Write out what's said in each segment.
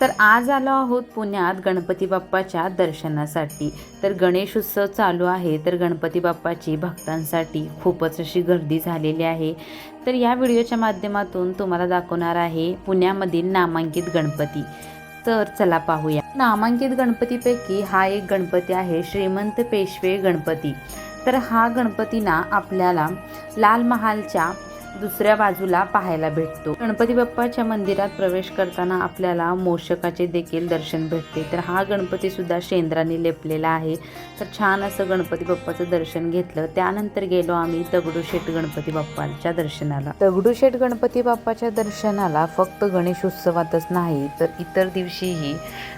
तर आज आलो आहोत पुण्यात गणपती बाप्पाच्या दर्शनासाठी. तर गणेश उत्सव चालू आहे तर गणपती बाप्पाची भक्तांसाठी खूपच अशी गर्दी झालेली आहे. तर या व्हिडिओच्या माध्यमातून तुम्हाला दाखवणार आहे पुण्यामधील नामांकित गणपती. तर चला पाहूया. नामांकित गणपतीपैकी हा एक गणपती आहे श्रीमंत पेशवे गणपती. तर हा गणपती ना आपल्याला लाल महालच्या दुसऱ्या बाजूला पाहायला भेटतो. गणपती बाप्पाच्या मंदिरात प्रवेश करताना आपल्याला मोषकाचे देखील दर्शन भेटते. तर हा गणपती सुद्धा शेंद्राने लेपलेला आहे. तर छान असं गणपती बाप्पाचं दर्शन घेतलं. त्यानंतर गेलो आम्ही दगडूशेठ गणपती बाप्पाच्या दर्शनाला. दगडूशेठ गणपती बाप्पाच्या दर्शनाला फक्त गणेश उत्सवातच नाही तर इतर दिवशीही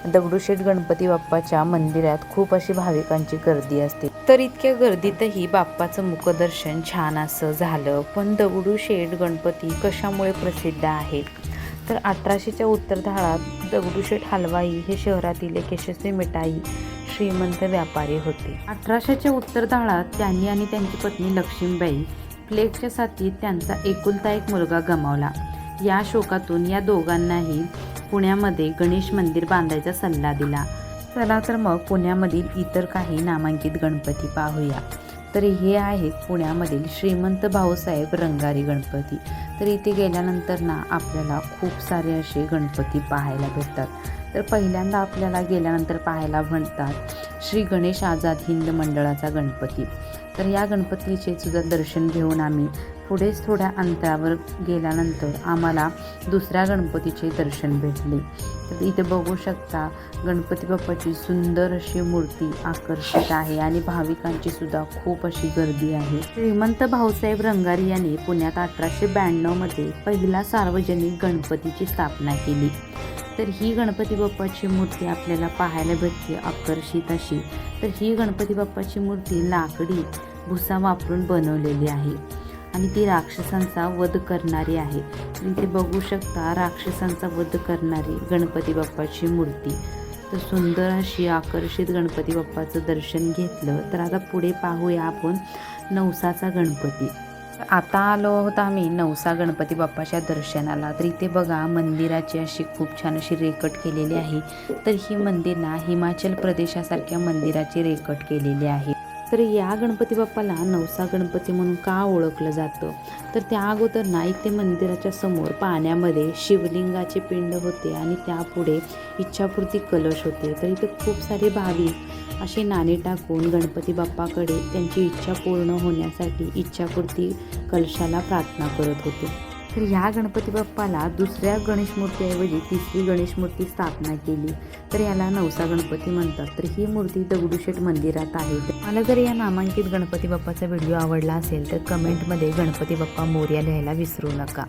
दगडूशेठ गणपती बाप्पाच्या मंदिरात खूप अशी भाविकांची गर्दी असते. तर इतक्या गर्दीतही बाप्पाचं मुखदर्शन छान असं झालं. पण दगडूशेठ गणपती कशामुळे प्रसिद्ध आहे तर अठराशेच्या उत्तरधाळात दगडूशेठ हलवाई हे शहरातील एक यशस्वी मिठाई श्रीमंत व्यापारी होते. अठराशेच्या उत्तरधाळात त्यांनी आणि त्यांची पत्नी लक्ष्मीबाई प्लेगच्या साथीत त्यांचा एकुलता एक मुलगा गमावला. या शोकातून या दोघांनाही पुण्यामध्ये गणेश मंदिर बांधायचा सल्ला दिला. चला तर मग पुण्यामधील इतर काही नामांकित गणपती पाहूया. तर हे आहेत पुण्यामधील श्रीमंत भाऊसाहेब रंगारी गणपती. तर इथे गेल्यानंतर ना आपल्याला खूप सारे असे गणपती पाहायला भेटतात. तर पहिल्यांदा आपल्याला गेल्यानंतर पाहायला म्हणतात श्री गणेश आझाद हिंद मंडळाचा गणपती. तर या गणपतीचे सुद्धा दर्शन घेऊन आम्ही पुढेच थोड्या अंतरावर गेल्यानंतर आम्हाला दुसऱ्या गणपतीचे दर्शन भेटले. तर इथे बघू शकता गणपती बाप्पाची सुंदर अशी मूर्ती आकर्षित आहे आणि भाविकांची सुद्धा खूप अशी गर्दी आहे. श्रीमंत भाऊसाहेब रंगारी यांनी पुण्यात अठराशे ब्याण्णवमध्ये पहिला सार्वजनिक गणपतीची स्थापना केली. तर ही गणपती बाप्पाची मूर्ती आपल्याला पाहायला भेटते आकर्षित अशी. तर ही गणपती बाप्पाची मूर्ती लाकडी भुसा वापरून बनवलेली आहे. आणि ती राक्षसांचा वध करणारी आहे. तुम्ही बघू शकता राक्षसांचा वध करणारी गणपती बाप्पाची मूर्ती. तर सुंदर अशी आकर्षित गणपती बाप्पाचं दर्शन घेतलं. तर आता पुढे पाहूया आपण नवसाचा गणपती. आता आलो आहोत आम्ही नवसा गणपती बाप्पाच्या दर्शनाला. तर इथे बघा मंदिराची अशी खूप छान अशी रेकट केलेली आहे. तर ही मंदिर ना हिमाचल प्रदेशासारख्या मंदिराची रेकट केलेली आहे. तर या गणपती बाप्पाला नवसा गणपती म्हणून का ओळखलं जातं? तर त्या अगोदर ना इथे मंदिराच्या समोर पाण्यामध्ये शिवलिंगाचे पिंड होते आणि त्यापुढे इच्छापूर्ती कलश होते. तर इथे खूप सारे भाविक असे नाणे टाकून गणपती बाप्पाकडे त्यांची इच्छा पूर्ण होण्यासाठी इच्छापूर्ती कलशाला प्रार्थना करत होते. तर ह्या गणपती बाप्पाला दुसऱ्या गणेश मूर्तीऐवजी तिसरी गणेश मूर्ती स्थापना केली. तर याला नवसा गणपती म्हणतात. तर ही मूर्ती दगडूशेठ मंदिरात आहे. मला जर या नामांकित गणपती बाप्पाचा व्हिडिओ आवडला असेल तर कमेंटमध्ये गणपती बाप्पा मोर्या लिहायला विसरू नका.